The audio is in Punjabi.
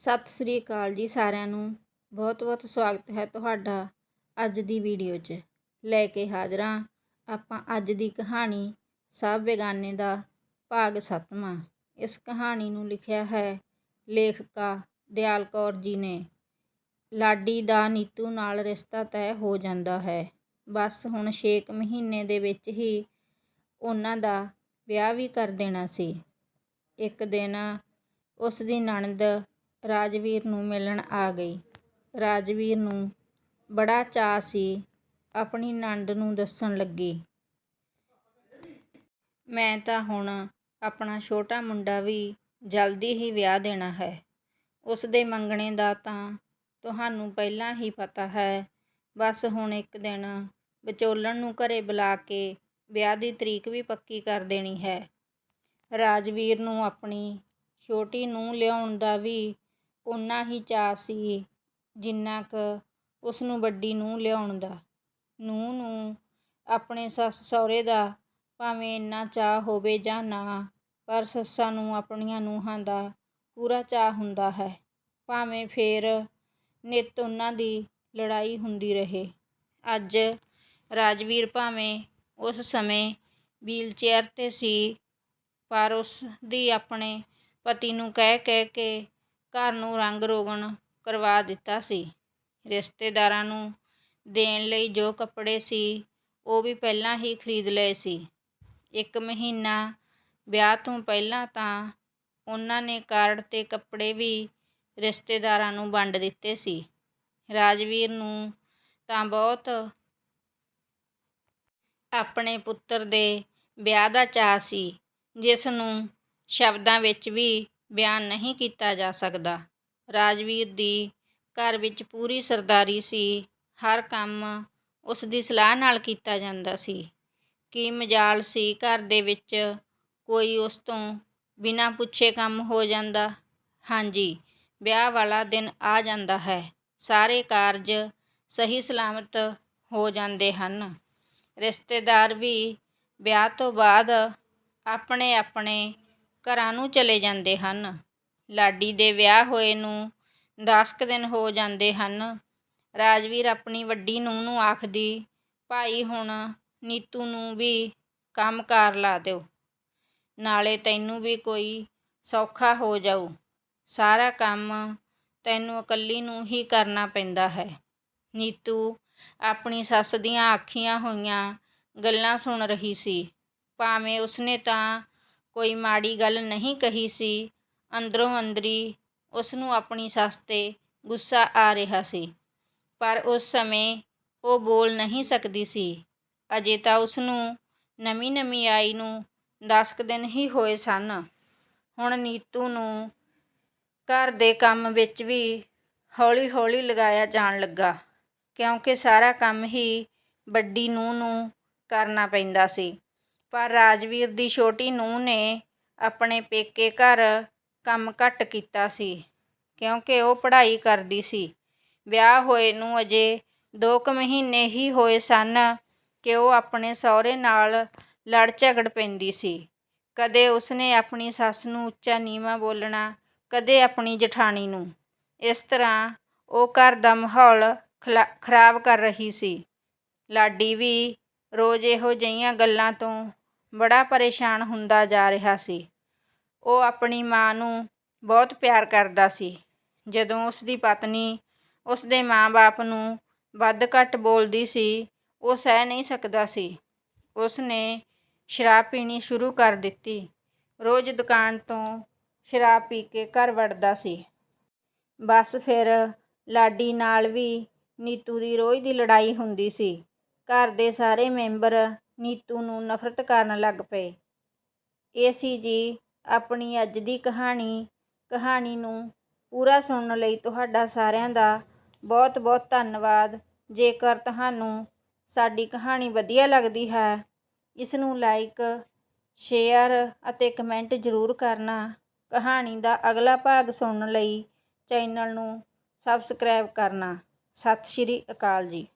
ਸਤਿ ਸ੍ਰੀ ਅਕਾਲ ਜੀ ਸਾਰਿਆਂ ਨੂੰ। ਬਹੁਤ ਬਹੁਤ ਸਵਾਗਤ ਹੈ ਤੁਹਾਡਾ ਅੱਜ ਦੀ ਵੀਡੀਓ 'ਚ। ਲੈ ਕੇ ਹਾਜ਼ਰ ਹਾਂ ਆਪਾਂ ਅੱਜ ਦੀ ਕਹਾਣੀ ਸਭ ਬੇਗਾਨੇ ਦਾ ਭਾਗ ਸੱਤਵਾਂ। ਇਸ ਕਹਾਣੀ ਨੂੰ ਲਿਖਿਆ ਹੈ ਲੇਖਕਾ ਦਿਆਲ ਕੌਰ ਜੀ ਨੇ। ਲਾਡੀ ਦਾ ਨੀਤੂ ਨਾਲ ਰਿਸ਼ਤਾ ਤੈਅ ਹੋ ਜਾਂਦਾ ਹੈ। ਬਸ ਹੁਣ 6 ਮਹੀਨੇ ਦੇ ਵਿੱਚ ਹੀ ਉਹਨਾਂ ਦਾ ਵਿਆਹ ਵੀ ਕਰ ਦੇਣਾ ਸੀ। ਇੱਕ ਦਿਨ ਉਸ ਦੀ ਨਣਦ ਰਾਜਵੀਰ ਨੂੰ ਮਿਲਣ ਆ ਗਈ। ਰਾਜਵੀਰ ਨੂੰ ਬੜਾ ਚਾਅ ਸੀ, ਆਪਣੀ ਨਣਦ ਨੂੰ ਦੱਸਣ ਲੱਗੀ। ਮੈਂ ਤਾਂ ਹੁਣ ਆਪਣਾ ਛੋਟਾ ਮੁੰਡਾ ਵੀ ਜਲਦੀ ਹੀ ਵਿਆਹ ਦੇਣਾ ਹੈ। ਉਸਦੇ ਮੰਗਣੇ ਦਾ ਤਾਂ ਤੁਹਾਨੂੰ ਪਹਿਲਾਂ ਹੀ ਪਤਾ ਹੈ। ਬਸ ਹੁਣ ਇੱਕ ਦਿਨ ਵਿਚੋਲਣ ਨੂੰ ਘਰੇ ਬੁਲਾ ਕੇ ਵਿਆਹ ਦੀ ਤਰੀਕ ਵੀ ਪੱਕੀ ਕਰ ਦੇਣੀ ਹੈ। ਰਾਜਵੀਰ ਨੂੰ ਆਪਣੀ ਛੋਟੀ ਨੂੰਹ ਲਿਆਉਣ ਦਾ ਵੀ ਓਨਾ ਹੀ ਚਾਅ ਸੀ ਜਿੰਨਾ ਕੁ ਉਸ ਨੂੰ ਵੱਡੀ ਨੂੰਹ ਲਿਆਉਣ ਦਾ। ਨੂੰਹ ਨੂੰ ਆਪਣੇ ਸੱਸ ਸਹੁਰੇ ਦਾ ਭਾਵੇਂ ਇੰਨਾ ਚਾਅ ਹੋਵੇ ਜਾਂ ਨਾ, ਪਰ ਸੱਸਾਂ ਨੂੰ ਆਪਣੀਆਂ ਨੂੰਹਾਂ ਦਾ ਪੂਰਾ ਚਾਅ ਹੁੰਦਾ ਹੈ। ਭਾਵੇਂ ਫਿਰ ਨਿੱਤ ਉਹਨਾਂ ਦੀ ਲੜਾਈ ਹੁੰਦੀ ਰਹੇ। ਅੱਜ ਰਾਜਵੀਰ ਭਾਵੇਂ ਉਸ ਸਮੇਂ ਵੀਲਚੇਅਰ 'ਤੇ ਸੀ, ਪਰ ਉਸ ਦੀ ਆਪਣੇ ਪਤੀ ਨੂੰ ਕਹਿ ਕਹਿ ਕੇ ਘਰ ਨੂੰ ਰੰਗ ਰੋਗਨ ਕਰਵਾ ਦਿੱਤਾ ਸੀ। ਰਿਸ਼ਤੇਦਾਰਾਂ ਨੂੰ ਦੇਣ ਲਈ ਜੋ ਕੱਪੜੇ ਸੀ, ਉਹ ਵੀ ਪਹਿਲਾਂ ਹੀ ਖਰੀਦ ਲਏ ਸੀ। ਇੱਕ ਮਹੀਨਾ ਵਿਆਹ ਤੋਂ ਪਹਿਲਾਂ ਤਾਂ ਉਹਨਾਂ ਨੇ ਕਾਰਡ 'ਤੇ ਕੱਪੜੇ ਵੀ ਰਿਸ਼ਤੇਦਾਰਾਂ ਨੂੰ ਵੰਡ ਦਿੱਤੇ ਸੀ। ਰਾਜਵੀਰ ਨੂੰ ਤਾਂ ਬਹੁਤ ਆਪਣੇ ਪੁੱਤਰ ਦੇ ਵਿਆਹ ਦਾ ਚਾਅ ਸੀ, ਜਿਸ ਨੂੰ ਸ਼ਬਦਾਂ ਵਿੱਚ ਵੀ ਬਿਆਨ ਨਹੀਂ ਕੀਤਾ ਜਾ ਸਕਦਾ। ਰਾਜਵੀਰ ਦੀ ਘਰ ਵਿੱਚ ਪੂਰੀ ਸਰਦਾਰੀ ਸੀ। ਹਰ ਕੰਮ ਉਸ ਦੀ ਸਲਾਹ ਨਾਲ ਕੀਤਾ ਜਾਂਦਾ ਸੀ। ਕੀ ਮਜਾਲ ਸੀ ਘਰ ਦੇ ਵਿੱਚ ਕੋਈ ਉਸ ਤੋਂ ਬਿਨਾਂ ਪੁੱਛੇ ਕੰਮ ਹੋ ਜਾਂਦਾ? ਹਾਂਜੀ, ਵਿਆਹ ਵਾਲਾ ਦਿਨ ਆ ਜਾਂਦਾ ਹੈ। ਸਾਰੇ ਕਾਰਜ ਸਹੀ ਸਲਾਮਤ ਹੋ ਜਾਂਦੇ ਹਨ। ਰਿਸ਼ਤੇਦਾਰ ਵੀ ਵਿਆਹ ਤੋਂ ਬਾਅਦ ਆਪਣੇ ਆਪਣੇ ਘਰਾਂ ਨੂੰ ਚਲੇ ਜਾਂਦੇ ਹਨ। ਲਾਡੀ ਦੇ ਵਿਆਹ ਹੋਏ ਨੂੰ ਦਸ ਕੁ ਦਿਨ ਹੋ ਜਾਂਦੇ ਹਨ। ਰਾਜਵੀਰ ਆਪਣੀ ਵੱਡੀ ਨੂੰਹ ਨੂੰ ਆਖਦੀ, ਭਾਈ, ਹੁਣ ਨੀਤੂ ਨੂੰ ਵੀ ਕੰਮ ਕਾਰ ਲਾ ਦਿਓ। ਨਾਲੇ ਤੈਨੂੰ ਵੀ ਕੋਈ ਸੌਖਾ ਹੋ ਜਾਊ। ਸਾਰਾ ਕੰਮ ਤੈਨੂੰ ਇਕੱਲੀ ਨੂੰ ਹੀ ਕਰਨਾ ਪੈਂਦਾ ਹੈ। ਨੀਤੂ ਆਪਣੀ ਸੱਸ ਦੀਆਂ ਆਖੀਆਂ ਹੋਈਆਂ ਗੱਲਾਂ ਸੁਣ ਰਹੀ ਸੀ। ਭਾਵੇਂ ਉਸਨੇ ਤਾਂ ਕੋਈ ਮਾੜੀ ਗੱਲ ਨਹੀਂ ਕਹੀ ਸੀ। ਅੰਦਰੋਂ ਅੰਦਰੀ ਉਸ ਨੂੰ ਆਪਣੀ ਸੱਸ 'ਤੇ ਗੁੱਸਾ ਆ ਰਿਹਾ ਸੀ। ਪਰ ਉਸ ਸਮੇਂ ਉਹ ਬੋਲ ਨਹੀਂ ਸਕਦੀ ਸੀ। ਅਜੇ ਤਾਂ ਉਸ ਨੂੰ ਨਵੀਂ ਨਵੀਂ ਆਈ ਨੂੰ 10 ਕੁ ਦਿਨ ਹੀ ਹੋਏ ਸਨ। ਹੁਣ ਨੀਤੂ ਨੂੰ ਘਰ ਦੇ ਕੰਮ ਵਿੱਚ ਵੀ ਹੌਲੀ ਹੌਲੀ ਲਗਾਇਆ ਜਾਣ ਲੱਗਾ, ਕਿਉਂਕਿ ਸਾਰਾ ਕੰਮ ਹੀ ਵੱਡੀ ਨੂੰਹ ਨੂੰ ਕਰਨਾ ਪੈਂਦਾ ਸੀ। ਪਰ ਰਾਜਵੀਰ ਦੀ ਛੋਟੀ ਨੂੰਹ ਨੇ ਆਪਣੇ ਪੇਕੇ ਘਰ ਕੰਮ ਘੱਟ ਕੀਤਾ ਸੀ, ਕਿਉਂਕਿ ਉਹ ਪੜ੍ਹਾਈ ਕਰਦੀ ਸੀ। ਵਿਆਹ ਹੋਏ ਨੂੰ ਅਜੇ 2 ਕੁ ਮਹੀਨੇ ਹੀ ਹੋਏ ਸਨ ਕਿ ਉਹ ਆਪਣੇ ਸਹੁਰੇ ਨਾਲ ਲੜ ਝਗੜ ਪੈਂਦੀ ਸੀ। ਕਦੇ ਉਸਨੇ ਆਪਣੀ ਸੱਸ ਨੂੰ ਉੱਚਾ ਨੀਵਾਂ ਬੋਲਣਾ, ਕਦੇ ਆਪਣੀ ਜਠਾਣੀ ਨੂੰ। ਇਸ ਤਰ੍ਹਾਂ ਉਹ ਘਰ ਦਾ ਮਾਹੌਲ ਖਰਾਬ ਕਰ ਰਹੀ ਸੀ। ਲਾਡੀ ਵੀ ਰੋਜ਼ ਇਹੋ ਜਿਹੀਆਂ ਗੱਲਾਂ ਤੋਂ ਬੜਾ ਪਰੇਸ਼ਾਨ ਹੁੰਦਾ ਜਾ ਰਿਹਾ ਸੀ। ਉਹ ਆਪਣੀ ਮਾਂ ਨੂੰ ਬਹੁਤ ਪਿਆਰ ਕਰਦਾ ਸੀ। ਜਦੋਂ ਉਸ ਦੀ ਪਤਨੀ ਉਸ ਦੇ ਮਾਂ-ਬਾਪ ਨੂੰ ਵੱਧ ਘੱਟ ਬੋਲਦੀ ਸੀ, ਉਹ ਸਹਿ ਨਹੀਂ ਸਕਦਾ ਸੀ। ਉਸ ਨੇ ਸ਼ਰਾਬ ਪੀਣੀ ਸ਼ੁਰੂ ਕਰ ਦਿੱਤੀ। ਰੋਜ਼ ਦੁਕਾਨ ਤੋਂ ਸ਼ਰਾਬ ਪੀ ਕੇ ਘਰ ਵੜਦਾ ਸੀ। ਬਸ ਫਿਰ ਲਾਡੀ ਨਾਲ ਵੀ ਨੀਤੂ ਦੀ ਰੋਜ਼ ਦੀ ਲੜਾਈ ਹੁੰਦੀ ਸੀ। ਘਰ ਦੇ ਸਾਰੇ ਮੈਂਬਰ ਨੀਤੂ ਨੂੰ ਨਫ਼ਰਤ ਕਰਨ ਲੱਗ ਪਏ। ਇਹ ਸੀ ਜੀ ਆਪਣੀ ਅੱਜ ਦੀ ਕਹਾਣੀ। ਕਹਾਣੀ ਨੂੰ ਪੂਰਾ ਸੁਣਨ ਲਈ ਤੁਹਾਡਾ ਸਾਰਿਆਂ ਦਾ ਬਹੁਤ ਬਹੁਤ ਧੰਨਵਾਦ। ਜੇਕਰ ਤੁਹਾਨੂੰ ਸਾਡੀ ਕਹਾਣੀ ਵਧੀਆ ਲੱਗਦੀ ਹੈ, ਇਸ ਨੂੰ ਲਾਈਕ, ਸ਼ੇਅਰ ਅਤੇ ਕਮੈਂਟ ਜ਼ਰੂਰ ਕਰਨਾ। ਕਹਾਣੀ ਦਾ ਅਗਲਾ ਭਾਗ ਸੁਣਨ ਲਈ ਚੈਨਲ ਨੂੰ ਸਬਸਕ੍ਰਾਈਬ ਕਰਨਾ। ਸਤਿ ਸ਼੍ਰੀ ਅਕਾਲ ਜੀ।